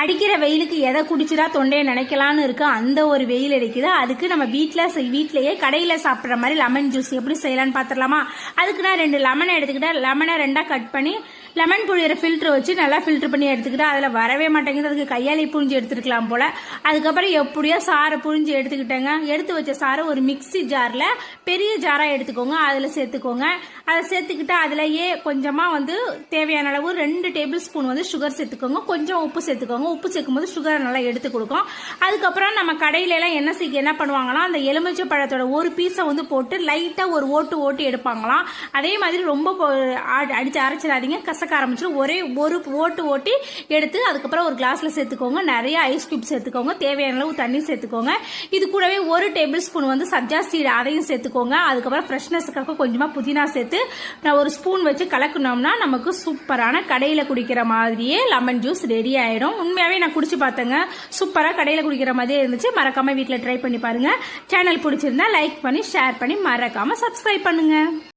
அடிக்கிற வெயிலுக்கு எதை குடிச்சிடா தொண்டையை நினைக்கலான்னு இருக்கு. அந்த ஒரு வெயில் அடிக்குது. அதுக்கு நம்ம வீட்டில் வீட்டிலேயே கடையில் சாப்பிட்ற மாதிரி லெமன் ஜூஸ் எப்படி செய்யலான்னு பார்த்துடலாமா அதுக்கு நான் ரெண்டு லெமனை எடுத்துக்கிட்டேன் லெமனை ரெண்டாக கட் பண்ணி லெமன் புழியிற ஃபில்ட்ரு வச்சு நல்லா ஃபில்ட்ரு பண்ணி எடுத்துக்கிட்டு அதில் வரவே மாட்டேங்குது. அதுக்கு கையாலே புழிஞ்சு எடுத்துருக்கலாம் போல். அதுக்கப்புறம் எப்படியோ சாறை புழிஞ்சு எடுத்துக்கிட்டேங்க. எடுத்து வச்ச சாரை ஒரு மிக்ஸி ஜாரில் பெரிய ஜாராக எடுத்துக்கோங்க. அதில் சேர்த்துக்கோங்க. அதை சேர்த்துக்கிட்டு அதிலேயே கொஞ்சமாக வந்து தேவையான அளவு ரெண்டு டேபிள் ஸ்பூன் வந்து சுகர் சேர்த்துக்கோங்க. கொஞ்சம் உப்பு சேர்த்துக்கோங்க. உப்பு சேர்க்கும் போது சுகரை நல்லா எடுத்து கொடுக்கும். அதுக்கப்புறம் நம்ம கடையிலலாம் என்ன செய்ய என்ன பண்ணுவாங்கன்னா அந்த எலுமிச்சை பழத்தோட ஒரு பீஸை வந்து போட்டு லைட்டாக ஒரு ஓட்டு ஓட்டு எடுப்பாங்களாம். அதே மாதிரி ரொம்ப போ- அடி- அடிச்சு அரைச்சிடாதீங்க. கசக்க ஆரம்பிச்சிடும் ஒரே ஒரு ஓட்டு ஓட்டி எடுத்து அதுக்கப்புறம் ஒரு கிளாஸில் சேர்த்துக்கோங்க. நிறைய ஐஸ் கியூப் சேர்த்துக்கோங்க. தேவையான அளவு தண்ணி சேர்த்துக்கோங்க. இது கூடவே ஒரு டேபிள் ஸ்பூன் வந்து சப்ஜா சீடு அதையும் சேர்த்துக்கோங்க. அதுக்கப்புறம் ஃப்ரெஷ்னஸுக்காக கொஞ்சமாக புதினா சேர்த்து நான் ஒரு ஸ்பூன் வச்சு கலக்கினோம்னா நமக்கு சூப்பரான கடையில் குடிக்கிற மாதிரியே லெமன் ஜூஸ் ரெடி ஆயிடும் உண்மையாகவே நான் குடிச்சு பார்த்தேங்க. சூப்பராக கடையில் குடிக்கிற மாதிரியே இருந்துச்சு. மறக்காமல் வீட்டில் ட்ரை பண்ணி பாருங்கள் சேனல் பிடிச்சிருந்தா லைக் பண்ணி ஷேர் பண்ணி மறக்காமல் சப்ஸ்கிரைப் பண்ணுங்கள்